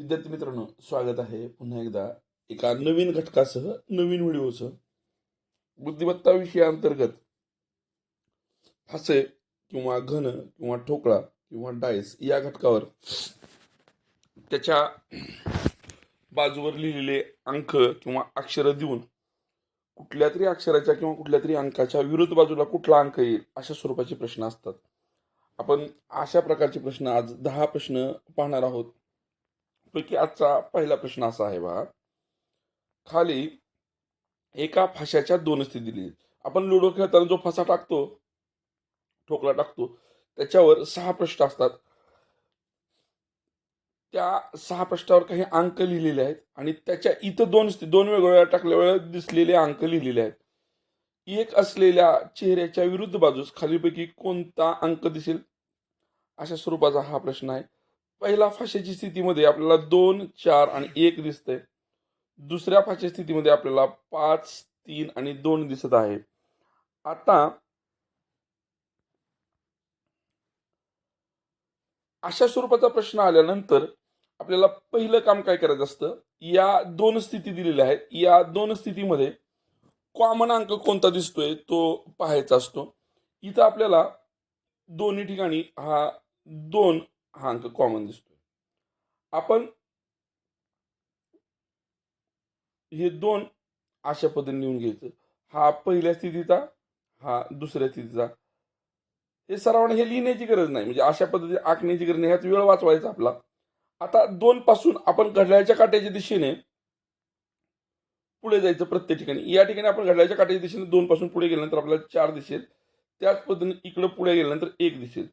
विद्यार्थी मित्रांनो स्वागत आहे. पुन्हा एकदा एका नवीन घटकासह नवीन व्हिडिओसह. बुद्धिमत्ता विषयाअंतर्गत फासे किंवा घन किंवा ठोकळा किंवा डायस या घटकावर त्याच्या बाजूवर लिहिलेले अंक किंवा अक्षरं देऊन कुठल्या तरी अक्षराच्या किंवा कुठल्या तरी अंकाच्या विरुद्ध बाजूला कुठला अंक येईल अशा स्वरूपाचे प्रश्न असतात. आपण अशा प्रकारचे प्रश्न आज दहा प्रश्न पाहणार आहोत. पैकी आजचा पहिला प्रश्न असा आहे बा खाली एका फाशाच्या दोन स्थिती दिली. आपण लुडो खेळताना जो फासा टाकतो ठोकला टाकतो त्याच्यावर सहा पृष्ठ असतात. त्या सहा पृष्ठावर काही अंक लिहिलेले आहेत आणि त्याच्या इथं दोन स्थिती दोन वेगवेगळ्या टाकल्या वेळेला दिसलेले अंक लिहिलेले आहेत. एक असलेल्या चेहऱ्याच्या विरुद्ध बाजूस खालीपैकी कोणता अंक दिसेल? अशा स्वरूपाचा हा प्रश्न आहे. पहिला फाशीची स्थितीमध्ये आपल्याला दोन चार आणि एक दिसतंय. दुसऱ्या फाशी स्थितीमध्ये आपल्याला पाच तीन आणि दोन दिसत आहे. आता अशा स्वरूपाचा प्रश्न आल्यानंतर आपल्याला पहिलं काम काय करायचं असतं? या दोन स्थिती दिलेल्या आहेत. या दोन स्थितीमध्ये कॉमन अंक कोणता दिसतोय? तो पाहायचा असतो. इथं आपल्याला दोन्ही ठिकाणी हा दोन हा अंक कॉमन दिसतो आपण हे दोन अशा पद्धतीने लिहून घ्यायचं. हा पहिल्या स्थितीचा हा दुसऱ्या स्थितीचा. हे सरावाने हे लिहिण्याची गरज नाही. म्हणजे अशा पद्धतीने आखण्याची गरज नाही. ह्यात वेळ वाचवायचा आपला. आता दोन पासून आपण घड्याळ्याच्या काट्याच्या दिशेने पुढे जायचं प्रत्येक ठिकाणी. या ठिकाणी आपण घड्याळ्याच्या काट्याच्या दिशेने दोन पासून पुढे गेल्यानंतर आपल्याला चार दिसेल त्याच पद्धतीने इकडं पुढे गेल्यानंतर एक दिसेल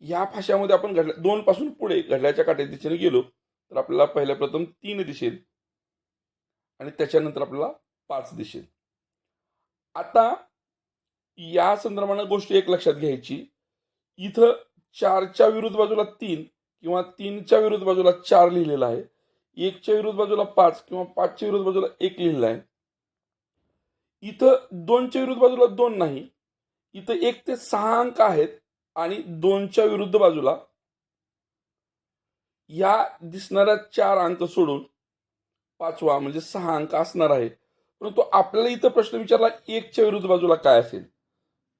या भाषामध्ये आपण घडल्या दोन पासून पुढे घडल्याच्या काट्या दिशेने गेलो तर आपल्याला पहिल्या प्रथम तीन दिसेल आणि त्याच्यानंतर आपल्याला पाच दिसेल आता या संदर्भानं गोष्ट एक लक्षात घ्यायची. इथं चारच्या विरुद्ध बाजूला तीन किंवा तीनच्या विरुद्ध बाजूला चार लिहिलेला आहे. एकच्या विरुद्ध बाजूला पाच किंवा पाचच्या विरुद्ध बाजूला एक लिहिलेला आहे. इथं दोनच्या विरुद्ध बाजूला दोन नाही. इथं एक ते सहा अंक आहेत. आणि दोनच्या विरुद्ध बाजूला या दिसणाऱ्या चार अंक सोडून पाचवा म्हणजे सहा अंक असणार आहे. परंतु आपल्याला इथं प्रश्न विचारला एकच्या विरुद्ध बाजूला काय असेल?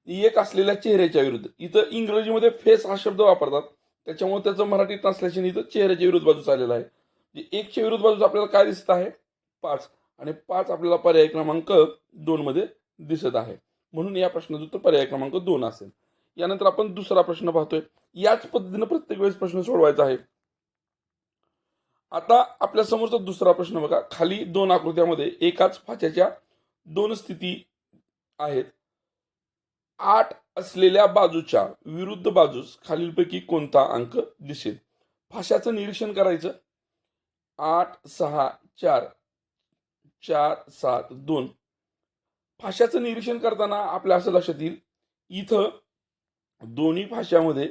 एक असलेल्या चेहऱ्याच्या विरुद्ध. इथं इंग्रजीमध्ये फेस हा शब्द वापरतात. त्याच्यामुळे त्याचं मराठी ट्रान्सलेशन इथं चेहऱ्याच्या विरुद्ध बाजू आलेलं आहे. म्हणजे एकच्या विरुद्ध बाजूच आपल्याला काय दिसत आहे? पाच. आणि पाच आपल्याला पर्याय क्रमांक दोन मध्ये दिसत आहे. म्हणून या प्रश्नाचं उत्तर पर्याय क्रमांक दोन असेल. यानंतर आपण दुसरा प्रश्न पाहतोय. याच पद्धतीनं प्रत्येक वेळेस प्रश्न सोडवायचा आहे. आता आपल्या समोरचा दुसरा प्रश्न बघा. खाली दोन आकृत्यामध्ये एकाच फाच्याच्या दोन स्थिती आहेत. आठ असलेल्या बाजूच्या विरुद्ध बाजूस खालीलपैकी कोणता अंक दिसेल? फाशाचं निरीक्षण करायचं. आठ सहा चार चार सात दोन. फाशाचं निरीक्षण करताना आपल्या असं लक्षात येईल. इथं दोन्ही भाषामध्ये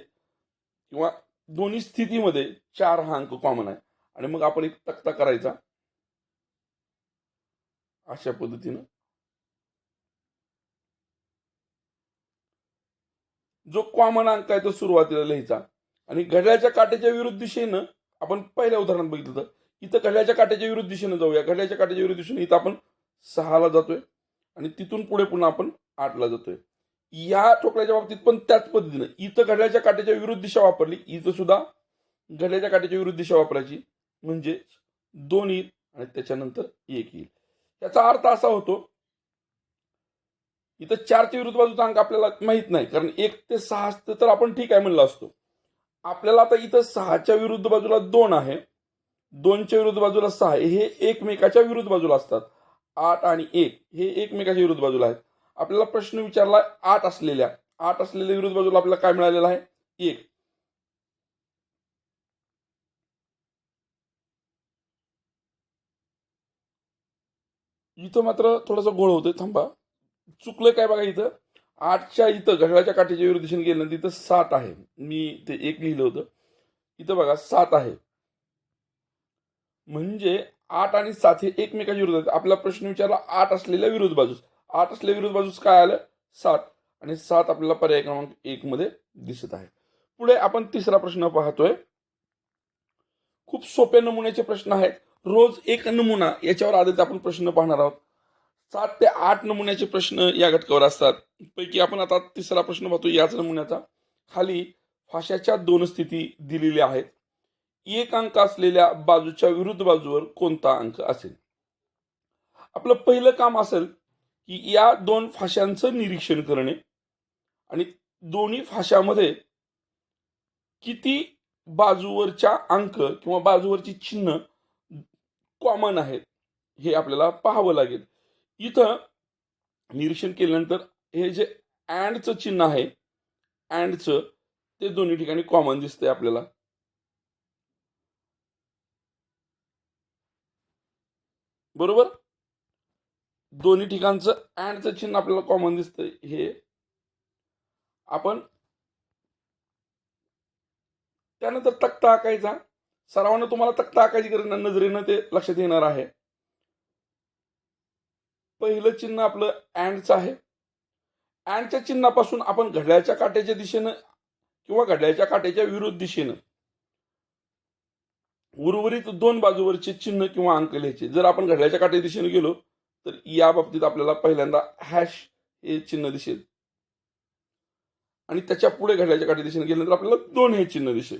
किंवा दोन्ही स्थितीमध्ये चार हा अंक कॉमन आहे. आणि मग आपण एक तक्ता करायचा. अशा पद्धतीनं. जो कॉमन अंक आहे तो सुरुवातीला लिहायचा. आणि घड्याळाच्या काट्याच्या विरुद्ध दिशेनं आपण पहिल्या उदाहरणात बघितलं तर इथं घड्याच्या काट्याच्या विरुद्ध दिशेनं जाऊया. घड्याच्या काट्याच्या विरुद्ध दिशेनं इथं आपण सहाला जातोय. आणि तिथून पुढे पुन्हा आपण आठला जातोय. या ठोकल्याच्या बाबतीत पण त्याच पद्धतीनं. इथं घड्याच्या काट्याच्या विरुद्ध दिशा वापरली. इथं सुद्धा घड्याच्या काट्याच्या विरुद्ध दिशा वापरायची. म्हणजे दोन येईल आणि त्याच्यानंतर एक येईल. याचा अर्थ असा होतो इथं चारच्या विरुद्ध बाजूचा अंक आपल्याला माहीत नाही. कारण एक ते सहा असतं तर आपण ठीक आहे म्हणलं असतो. आपल्याला आता इथं सहाच्या विरुद्ध बाजूला दोन आहे. दोनच्या विरुद्ध बाजूला सहा आहे. हे एकमेकाच्या विरुद्ध बाजूला असतात. आठ आणि एक हे एकमेकाच्या विरुद्ध बाजूला आहेत. आपल्याला प्रश्न विचारला आठ असलेल्या आठ असलेल्या विरुद्ध बाजूला आपल्याला काय मिळालेलं आहे? एक. इथं मात्र थोडासा गोळ होतोय थांबा. चुकलं काय बघा इथं? आठच्या इथं घड्याळाच्या काठीच्या विरुद्ध दिशेने गेलं तिथं सात आहे. मी ते एक लिहिलं होतं. इथं बघा सात आहे. म्हणजे आठ आणि सात हे एकमेकाच्या विरुद्ध आपला प्रश्न विचारला आठ असलेल्या विरुद्ध बाजूस. आठ असल्या विरुद्ध बाजूस काय आलं? सात. आणि सात आपल्याला पर्याय क्रमांक एक मध्ये दिसत आहे. पुढे आपण तिसरा प्रश्न पाहतोय. खूप सोप्या नमुन्याचे प्रश्न आहेत. रोज एक नमुना याच्यावर आधारित आपण प्रश्न पाहणार आहोत. सात ते आठ नमुन्याचे प्रश्न या घटकावर असतात. पैकी आपण आता तिसरा प्रश्न पाहतो याच नमुन्याचा. खाली फाशाच्या दोन स्थिती दिलेल्या आहेत. एक अंक असलेल्या बाजूच्या विरुद्ध बाजूवर कोणता अंक असेल? आपलं पहिलं काम असेल की या दोन फाशांचं निरीक्षण करणे आणि दोन्ही फाशामध्ये किती बाजूवरच्या अंक किंवा बाजूवरची चिन्ह कॉमन आहेत हे आपल्याला पाहावं लागेल. इथं निरीक्षण केल्यानंतर हे जे अँडचं चिन्ह आहे अँडचं ते दोन्ही ठिकाणी कॉमन दिसतंय आपल्याला. बरोबर? दोन्ही ठिकाणचं अँडचं चिन्ह आपल्याला कॉमन दिसतं हे आपण त्यानंतर तक्ता आकायचा. सरावानं तुम्हाला तक्ता आकायची गरज नाही नजरेनं ते लक्षात येणार आहे. पहिलं चिन्ह आपलं अँडचं आहे. अँडच्या चिन्हापासून आपण घड्याळच्या काट्याच्या दिशेनं किंवा घड्याळच्या काट्याच्या विरुद्ध दिशेनं उर्वरित दोन बाजूवरचे चिन्ह किंवा अंक लिहायचे. जर आपण घड्याळच्या काट्याच्या दिशेने गेलो तर या बाबतीत आपल्याला पहिल्यांदा हॅश हे चिन्ह दिसेल. आणि त्याच्या पुढे घडल्याच्या काठी दिशेने गेल्यानंतर आपल्याला दोन हे चिन्ह दिसेल.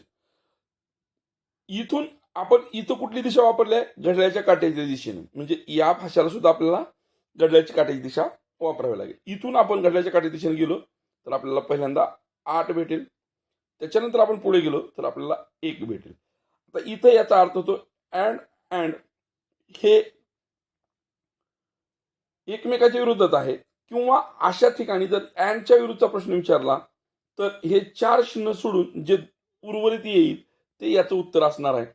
इथून आपण इथं कुठली दिशा वापरली आहे? घड्याळच्या काट्याच्या दिशेने. म्हणजे या भाषाला सुद्धा आपल्याला घड्याळची काट्याची दिशा वापरावी लागेल. इथून आपण घड्याळच्या काट्याच्या दिशेने गेलो तर आपल्याला पहिल्यांदा आठ भेटेल. त्याच्यानंतर आपण पुढे गेलो तर आपल्याला एक भेटेल. आता इथं याचा अर्थ होतो अँड अँड हे एकमेकाच्या विरुद्धच आहे. किंवा अशा ठिकाणी जर अँडच्या विरुद्धचा प्रश्न विचारला तर हे चार चिन्ह सोडून जे उर्वरित येईल ते याचं उत्तर असणार आहे.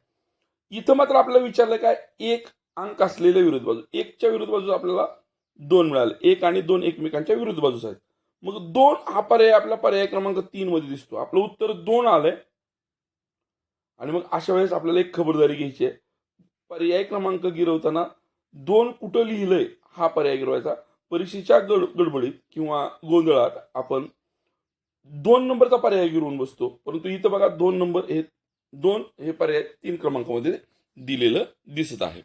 इथं मात्र आपल्याला विचारलं काय? एक अंक असलेल्या विरुद्ध बाजू. एकच्या विरुद्ध बाजू आपल्याला दोन मिळाले. एक आणि दोन एकमेकांच्या विरुद्ध बाजूस आहेत. मग दोन हा पर्याय आपला पर्याय क्रमांक तीन मध्ये दिसतो. आपलं उत्तर दोन आलंय. आणि मग अशा वेळेस आपल्याला एक खबरदारी घ्यायची आहे. पर्याय क्रमांक गिरवताना दोन कुठं लिहिलंय? हा पर्याय गिरवायचा परीक्षेच्या गड गडबडीत किंवा गोंधळात आपण दोन नंबरचा पर्याय गिरवून बसतो. परंतु इथं बघा दोन नंबर हे दोन हे पर्याय तीन क्रमांकामध्ये दिलेलं दिसत आहे.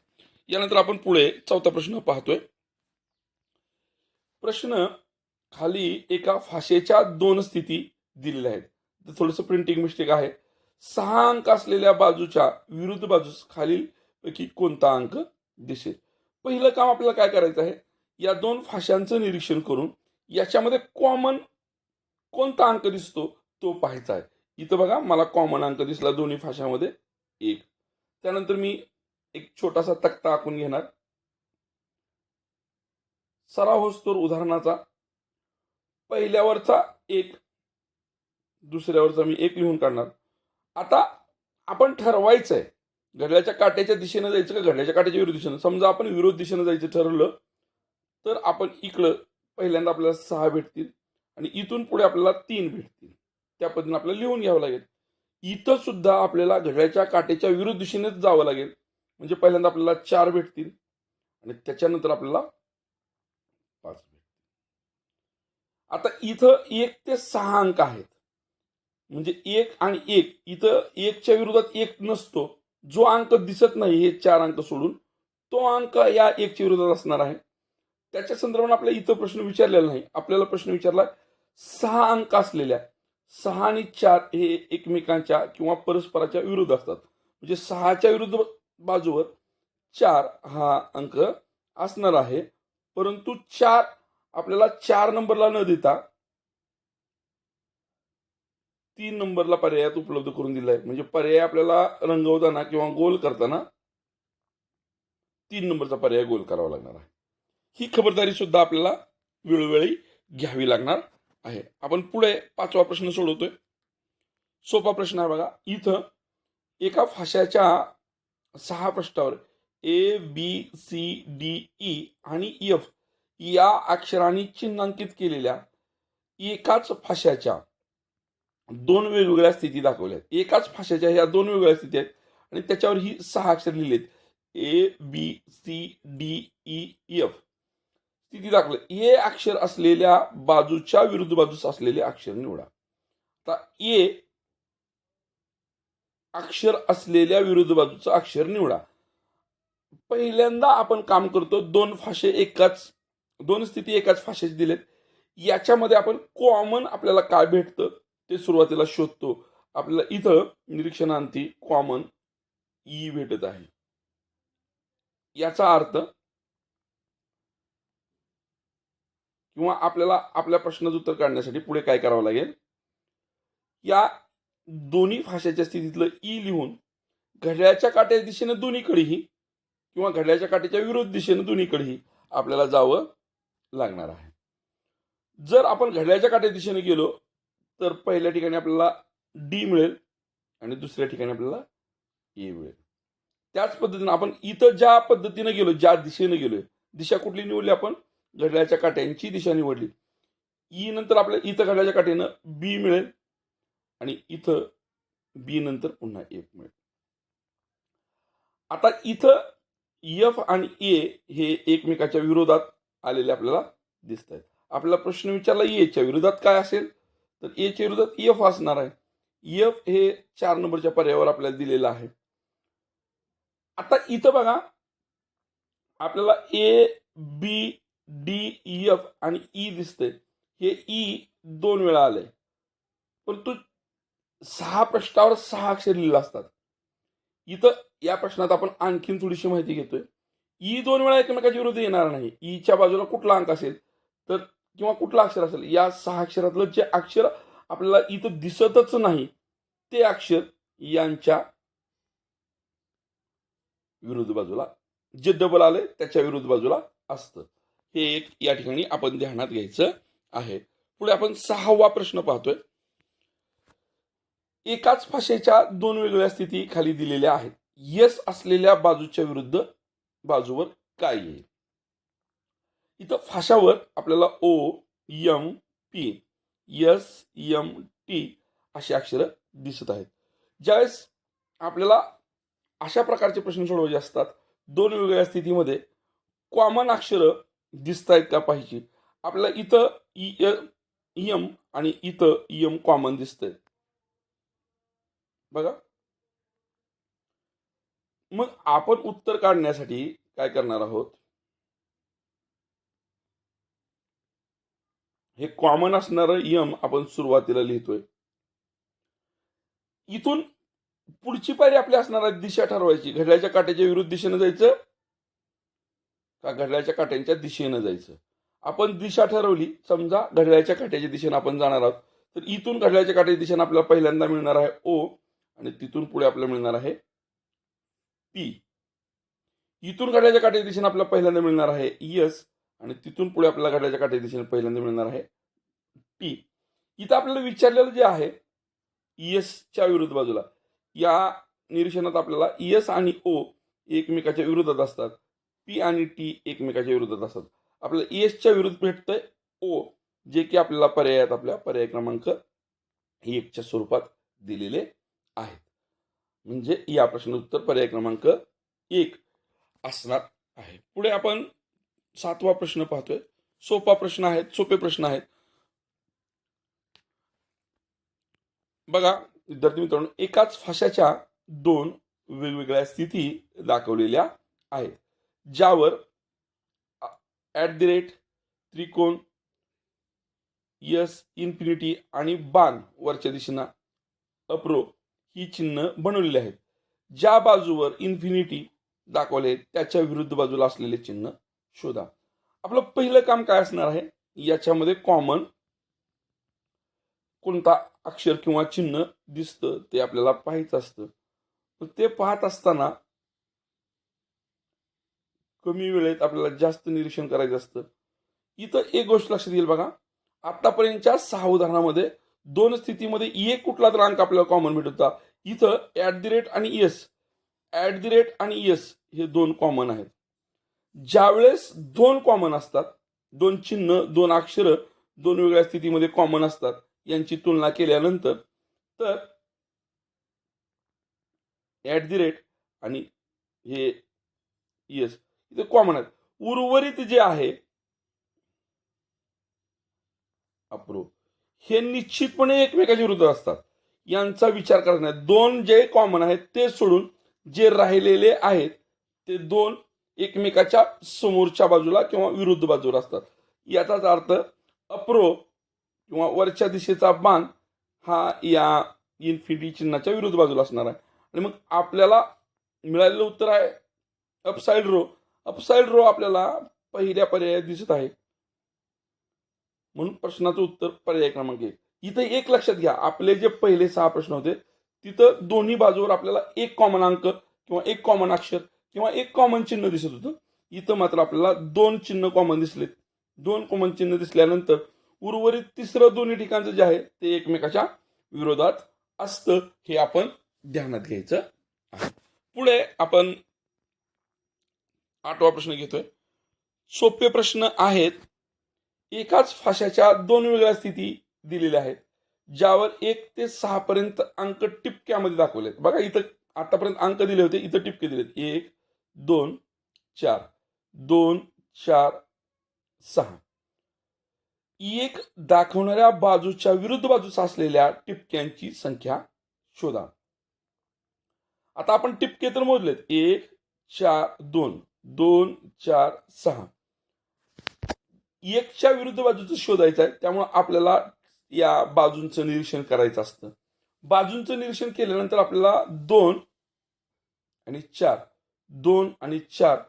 यानंतर आपण पुढे चौथा प्रश्न पाहतोय. प्रश्न खाली एका फाशेच्या दोन स्थिती दिलेल्या आहेत. थोडंसं प्रिंटिंग मिस्टेक आहे. सहा अंक असलेल्या बाजूच्या विरुद्ध बाजूस खालील पैकी कोणता अंक दिसेल? पहिलं काम आपल्याला काय करायचं आहे? या दोन फाशांचं निरीक्षण करून याच्यामध्ये कॉमन कोणता अंक दिसतो तो पाहायचा आहे. इथं बघा मला कॉमन अंक दिसला दोन्ही फाशामध्ये एक. त्यानंतर मी एक छोटासा तक्ता आखून घेणार. सराव होस्तोर उदाहरणाचा. पहिल्यावरचा एक दुसऱ्यावरचा मी एक लिहून काढणार. आता आपण ठरवायचं आहे घड्याच्या काट्याच्या दिशेनं जायचं का? घड्याच्या काट्याच्या विरोध दिशेनं. समजा आपण विरोध दिशेनं जायचं ठरवलं तर आपण इकडं पहिल्यांदा आपल्याला सहा भेटतील आणि इथून पुढे आपल्याला तीन भेटतील. त्या पद्धतीने आपल्याला लिहून घ्यावं लागेल. इथं सुद्धा आपल्याला घड्याच्या काट्याच्या विरुद्ध दिशेनेच जावं लागेल. म्हणजे पहिल्यांदा आपल्याला चार भेटतील आणि त्याच्यानंतर आपल्याला पाच भेटतील. आता इथं एक ते सहा अंक आहेत. म्हणजे एक आणि एक. इथं एकच्या विरोधात एक नसतो. जो अंक दिसत नाही हे चार अंक सोडून तो अंक या एकच्या विरोधात असणार आहे. त्याच्या संदर्भात आपल्याला इथं प्रश्न विचारलेला नाही. आपल्याला प्रश्न विचारला सहा अंक असलेल्या सहा आणि चार हे एकमेकांच्या किंवा परस्पराच्या विरुद्ध असतात. म्हणजे सहाच्या विरुद्ध बाजूवर चार हा अंक असणार आहे. परंतु चार आपल्याला चार नंबरला न देता तीन नंबरला पर्यायात उपलब्ध करून दिला आहे म्हणजे पर्याय आपल्याला रंगवताना किंवा गोल करताना तीन नंबरचा पर्याय गोल करावा लागणार आहे. ही खबरदारी सुद्धा आपल्याला वेळोवेळी घ्यावी लागणार आहे. आपण पुढे पाचवा प्रश्न सोडवतोय. सोपा प्रश्न आहे बघा. इथं एका फाशाच्या सहा पृष्ठावर A B C D E आणि एफ या अक्षरांनी चिन्हांकित केलेल्या एकाच फाशाच्या दोन वेगवेगळ्या स्थिती दाखवल्या आहेत एकाच फाशाच्या ह्या दोन वेगवेगळ्या स्थिती आहेत आणि त्याच्यावर ही सहा अक्षर लिहिलेत. A B C D E F स्थिती दाखवली. ए अक्षर असलेल्या बाजूच्या विरुद्ध बाजूस असलेले अक्षर निवडा. आता ए अक्षर असलेल्या विरुद्ध बाजूचं अक्षर निवडा. पहिल्यांदा आपण काम करतो दोन फाशे एकाच दोन स्थिती एकाच फाशेच दिलेत. याच्यामध्ये आपण कॉमन आपल्याला काय भेटतं? ते सुरुवातीला शोधतो. आपल्याला इथं निरीक्षणांती कॉमन ई e भेटत आहे. याचा अर्थ किंवा आपल्याला आपल्या प्रश्नाचं उत्तर काढण्यासाठी पुढे काय करावं लागेल? या दोन्ही भाषेच्या स्थितीतलं ई लिहून घड्याळाच्या काट्याच्या दिशेनं दोन्हीकडेही किंवा घड्याळाच्या काट्याच्या विरोध दिशेनं दोन्हीकडेही आपल्याला जावं लागणार आहे. जर आपण घड्याळाच्या काट्याच्या दिशेने गेलो तर पहिल्या ठिकाणी आपल्याला डी मिळेल आणि दुसऱ्या ठिकाणी आपल्याला ए मिळेल. त्याच पद्धतीनं आपण इथं ज्या पद्धतीनं गेलो ज्या दिशेनं गेलो दिशा कुठली निवडली आपण? घड्याळाच्या काट्यांची दिशा निवडली. ई नंतर आपल्या इथं घड्याळाच्या काट्यानं बी मिळेल आणि इथं बी नंतर पुन्हा एक मिळेल. आता इथं एफ आणि ए हे एकमेकाच्या विरोधात आलेले आपल्याला दिसत आहेत आपला प्रश्न विचारला e एच्या विरोधात काय असेल? तर एच्या विरोधात एफ असणार आहे. एफ हे चार नंबरच्या पर्यायावर आपल्याला दिलेलं आहे. आता इथं बघा आपल्याला ए बी डी एफ आणि ई दिसतंय. हे ई दोन वेळा आलंय. परंतु सहा प्रश्नावर सहा अक्षर लिहिलं असतात. इथं या प्रश्नात आपण आणखीन थोडीशी माहिती घेतोय. ई दोन वेळा एकमेकाच्या विरुद्ध येणार नाही. ईच्या बाजूला कुठला अंक असेल तर किंवा कुठलं अक्षर असेल या सहा अक्षरातलं जे अक्षर आपल्याला इथं दिसतच नाही ते अक्षर यांच्या विरुद्ध बाजूला जे डबल आले त्याच्या विरुद्ध बाजूला असतं. हे एक या ठिकाणी आपण ध्यानात घ्यायचं आहे. पुढे आपण सहावा प्रश्न पाहतोय. एकाच भाषेच्या दोन वेगवेगळ्या स्थिती खाली दिलेल्या आहेत. यस असलेल्या बाजूच्या विरुद्ध बाजूवर काय येईल? इथं फाशावर आपल्याला O M P S M T अशी अक्षरं दिसत आहेत. ज्यावेळेस आपल्याला अशा प्रकारचे प्रश्न सोडवायचे असतात दोन वेगवेगळ्या स्थितीमध्ये कॉमन अक्षरं दिसत आहेत का पाहिजे? आपल्याला इथं इ यम आणि इथं यम कॉमन दिसतंय. बघा. मग आपण उत्तर काढण्यासाठी काय करणार आहोत? हे कॉमन असणारं यम आपण सुरुवातीला लिहितोय. इथून पुढची पायरी आपली असणार आहे दिशा ठरवायची. घड्याळाच्या काट्याच्या विरुद्ध दिशेनं जायचं का घड्याळाच्या काट्यांच्या दिशेनं जायचं? आपण दिशा ठरवली समजा घड्याळाच्या काट्याच्या दिशेनं आपण जाणार आहोत. तर इथून घड्याळाच्या काट्याच्या दिशेनं आपल्याला पहिल्यांदा मिळणार आहे ओ आणि तिथून पुढे आपल्याला मिळणार आहे पी इथून घड्याच्या काट्याच्या दिशेनं आपल्याला पहिल्यांदा मिळणार आहे यस आणि तिथून पुढे आपल्याला घड्याच्या काठ्या दिशेने पहिल्यांदा मिळणार आहे टी इथं आपल्याला विचारलेलं जे आहे एसच्या विरुद्ध बाजूला या निरीक्षणात आपल्याला एस आणि ओ एकमेकाच्या विरोधात असतात. पी आणि टी एकमेकाच्या विरोधात असतात. आपल्याला एसच्या विरुद्ध भेटतंय ओ जे की आपल्याला पर्यायात आपल्या पर्याय क्रमांक एकच्या स्वरूपात दिलेले आहेत. म्हणजे या प्रश्न उत्तर पर्याय क्रमांक एक असणार आहे. पुढे आपण सातवा प्रश्न पाहतोय. सोपा प्रश्न आहेत सोपे प्रश्न आहेत. बघा विद्यार्थी मित्रांनो एकाच फाशाच्या दोन वेगवेगळ्या स्थिती दाखवलेल्या आहेत. ज्यावर ॲट दी रेट त्रिकोण यस इन्फिनिटी आणि बाण वरच्या दिशेनं अप्रो ही चिन्ह बनवलेली आहेत. ज्या बाजूवर इन्फिनिटी दाखवले त्याच्या विरुद्ध बाजूला असलेले चिन्ह शोधा. आपलं पहिलं काम काय असणार आहे? याच्यामध्ये कॉमन कोणता अक्षर किंवा चिन्ह दिसतं ते आपल्याला पाहायचं असतं. ते पाहत असताना कमी वेळेत आपल्याला जास्त निरीक्षण करायचं असतं. इथं एक गोष्ट लक्षात येईल बघा. आतापर्यंतच्या सहा उदाहरणामध्ये दोन स्थितीमध्ये एक कुठला तर अंक आपल्याला कॉमन भेटत होता. इथं ॲट दी रेट आणि येस ॲट दी रेट आणि येस हे दोन कॉमन आहेत. ज्यावेळेस दोन कॉमन असतात दोन चिन्ह दोन अक्षरं दोन वेगळ्या स्थितीमध्ये कॉमन असतात यांची तुलना केल्यानंतर तर ॲट दी रेट आणि हे येस इथे कॉमन आहेत. उर्वरित जे आहे अप्रूव्ह हे निश्चितपणे एकमेकाच्या विरुद्ध असतात. यांचा विचार करायचा नाही दोन जे कॉमन आहेत ते सोडून जे राहिलेले आहेत ते दोन एकमेकाच्या समोरच्या बाजूला किंवा विरुद्ध बाजूला असतात. याचाच अर्थ अप्रो किंवा वरच्या दिशेचा बाण हा या इन्फिनिटी चिन्हाच्या विरुद्ध बाजूला असणार आहे. आणि मग आपल्याला मिळालेलं उत्तर आहे अपसाईड रो अपसाईड रो आपल्याला पहिल्या पर्यायात दिसत आहे. म्हणून प्रश्नाचं उत्तर पर्याय क्रमांक एक. इथं एक लक्षात घ्या. आपले जे पहिले सहा प्रश्न होते तिथं दोन्ही बाजूवर आपल्याला एक कॉमन अंक किंवा एक कॉमन अक्षर किंवा एक कॉमन चिन्ह दिसत होतं. इथं मात्र आपल्याला दोन चिन्ह कॉमन दिसलेत. दोन कॉमन चिन्ह दिसल्यानंतर उर्वरित तिसरं दोन्ही ठिकाणचं जे आहे ते एकमेकाच्या विरोधात असतं हे आपण ध्यानात घ्यायचं आहे. पुढे आपण आठवा प्रश्न घेतोय. सोपे प्रश्न आहेत. एकाच फाशाच्या दोन वेगळ्या स्थिती दिलेल्या आहेत ज्यावर एक ते सहा पर्यंत अंक टिपक्यामध्ये दाखवलेत. बघा इथं आतापर्यंत अंक दिले होते इथं टिपके दिलेत. एक दोन चार. दोन चार सहा. एक दाखवणाऱ्या बाजूच्या विरुद्ध बाजूस असलेल्या टिपक्यांची संख्या शोधा. आता आपण टिपके तर मोजलेत. एक चार दोन. दोन चार सहा. एकच्या विरुद्ध बाजूचं शोधायचं आहे. त्यामुळे आपल्याला या बाजूंचं निरीक्षण करायचं असतं. बाजूंचं निरीक्षण केल्यानंतर आपल्याला दोन आणि चार दोन आणि चार.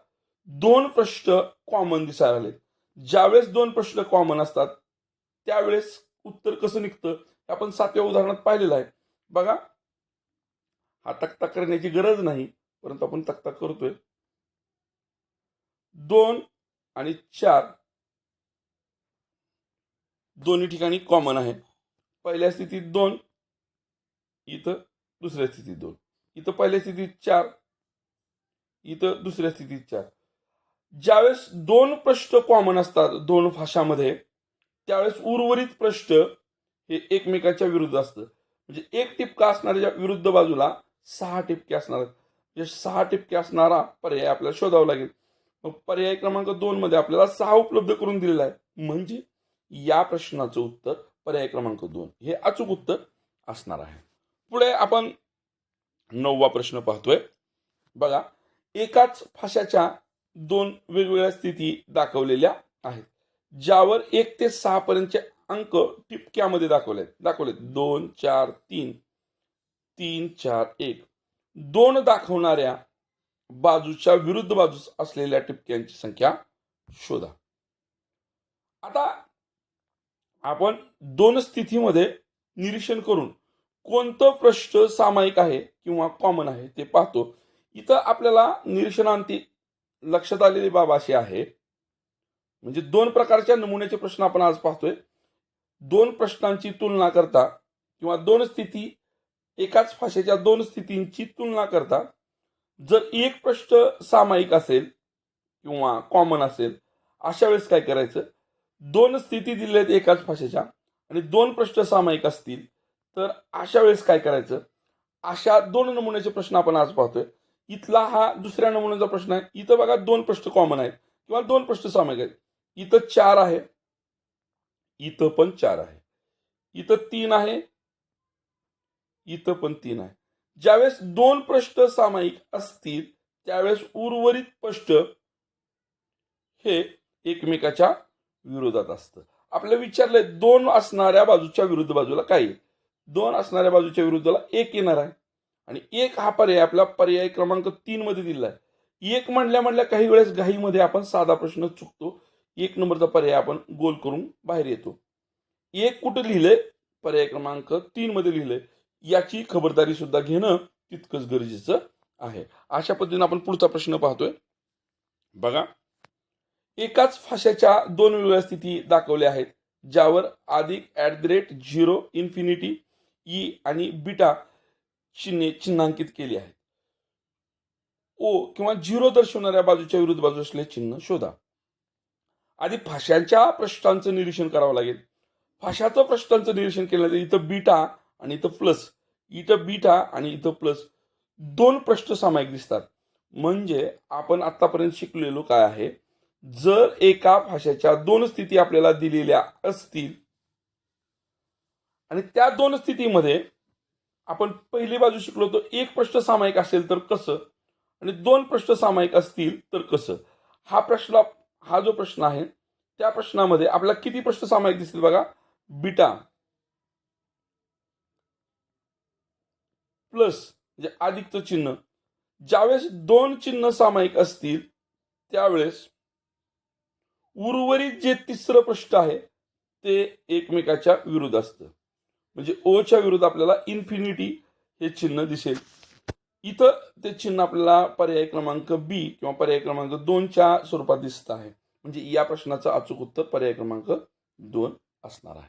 दोन प्रश्न कॉमन दिसायला आले ज्यावेळेस दोन प्रश्न कॉमन असतात त्यावेळेस उत्तर कसं निघतं हे आपण सातव्या उदाहरणात पाहिलेलं आहे. बघा हा तक्ता करण्याची गरज नाही परंतु आपण तक्ता करतोय. दोन आणि चार. दोन्ही ठिकाणी कॉमन आहे पहिल्या स्थितीत दोन इथं दुसऱ्या स्थितीत दोन. इथं पहिल्या स्थितीत चार इथं दुसऱ्या स्थितीत चार ज्यावेळेस दोन प्रश्न कॉमन असतात दोन भाषामध्ये त्यावेळेस उर्वरित प्रश्न हे एकमेकाच्या विरुद्ध असतं. म्हणजे एक टिपका असणाऱ्या विरुद्ध बाजूला सहा टिपके असणार म्हणजे सहा टिपके असणारा पर्याय आपल्याला शोधावा लागेल. मग पर्याय क्रमांक दोन मध्ये आपल्याला सहा उपलब्ध करून दिलेला आहे. म्हणजे या प्रश्नाचं उत्तर पर्याय क्रमांक दोन. हे अचूक उत्तर असणार आहे. पुढे आपण नववा प्रश्न पाहतोय. बघा एकाच फाशाच्या दोन वेगवेगळ्या स्थिती दाखवलेल्या आहेत. ज्यावर एक ते सहा पर्यंतचे अंक टिपक्यामध्ये दाखवलेत. दाखवलेत. दोन चार तीन. तीन चार एक. दोन दाखवणाऱ्या बाजूच्या विरुद्ध बाजूस असलेल्या टिपक्यांची संख्या शोधा. आता आपण दोन स्थितीमध्ये निरीक्षण करून कोणतं प्रश्न सामायिक आहे किंवा कॉमन आहे ते पाहतो. इथं आपल्याला निरीक्षणांती लक्षात आलेली बाब अशी आहे. म्हणजे दोन प्रकारच्या नमुन्याचे प्रश्न आपण आज पाहतोय. दोन प्रश्नांची तुलना करता किंवा दोन स्थिती एकाच भाषेच्या दोन स्थितींची तुलना करता जर एक प्रश्न सामायिक असेल किंवा कॉमन असेल अशा वेळेस काय करायचं? दोन स्थिती दिल्या आहेत एकाच भाषेच्या आणि दोन प्रश्न सामायिक असतील तर अशा वेळेस काय करायचं? अशा दोन नमुन्याचे प्रश्न आपण आज पाहतोय. इथला हा दुसऱ्या नमुन्याचा प्रश्न आहे. इथं बघा दोन प्रश्न कॉमन आहेत. किंवा दोन प्रश्न सामायिक आहेत. इथं चार आहे. इथं पण चार आहे. इथं तीन आहे. इथं पण तीन आहे. ज्यावेळेस दोन प्रश्न सामायिक असतील त्यावेळेस उर्वरित प्रश्न हे एकमेकाच्या विरोधात असतं. आपल्याला विचारलंय दोन असणाऱ्या बाजूच्या विरुद्ध बाजूला काय दोन असणाऱ्या बाजूच्या विरुद्धला एक येणार आहे. आणि एक हा पर्याय आपला पर्याय क्रमांक तीन मध्ये दिलेला आहे. एक म्हणल्या म्हणल्या काही वेळेस घाईमध्ये आपण साधा प्रश्न चुकतो. एक नंबरचा पर्याय आपण गोल करून बाहेर येतो. एक कुठं लिहिलंय? पर्याय क्रमांक तीन मध्ये लिहिलंय. याची खबरदारी सुद्धा घेणं तितकंच गरजेचं आहे. अशा पद्धतीने आपण पुढचा प्रश्न पाहतोय. बघा. एकाच फाशाच्या दोन वेगवेगळ्या स्थिती दाखवल्या आहेत. ज्यावर अधिक at the rate zero infinity E आणि बिटा चिन्हे चिन्हांकित केली आहेत. ओ किंवा झिरो दर्शवणाऱ्या बाजूच्या विरुद्ध बाजू असलेले चिन्ह शोधा. आधी भाषांच्या प्रश्नांचं निरीक्षण करावं लागेल. भाषाचं प्रश्नांचं निरीक्षण केलं तर इथं बीटा आणि इथं प्लस. इथं बीटा आणि इथं प्लस. दोन प्रश्न सामायिक दिसतात. म्हणजे आपण आतापर्यंत शिकलेलो काय आहे? जर एका भाषेच्या दोन स्थिती आपल्याला दिलेल्या असतील आणि त्या दोन स्थितीमध्ये आपण पहिली बाजू शिकलो होतो एक प्रश्न सामायिक असेल तर कसं? आणि दोन प्रश्न सामायिक असतील तर कसं? हा प्रश्न हा जो प्रश्न आहे त्या प्रश्नामध्ये आपल्याला किती प्रश्न सामायिक दिसतील बघा? बिटा प्लस म्हणजे अधिकचं चिन्ह. ज्यावेळेस दोन चिन्ह सामायिक असतील त्यावेळेस उर्वरित जे तिसरं प्रश्न आहे ते एकमेकाच्या विरुद्ध असतं. म्हणजे ओच्या विरुद्ध आपल्याला इन्फिनिटी हे चिन्ह दिसेल. इथं ते चिन्ह आपल्याला पर्याय क्रमांक बी किंवा पर्याय क्रमांक दोनच्या स्वरूपात दिसत आहे. म्हणजे या प्रश्नाचं अचूक उत्तर पर्याय क्रमांक दोन असणार आहे.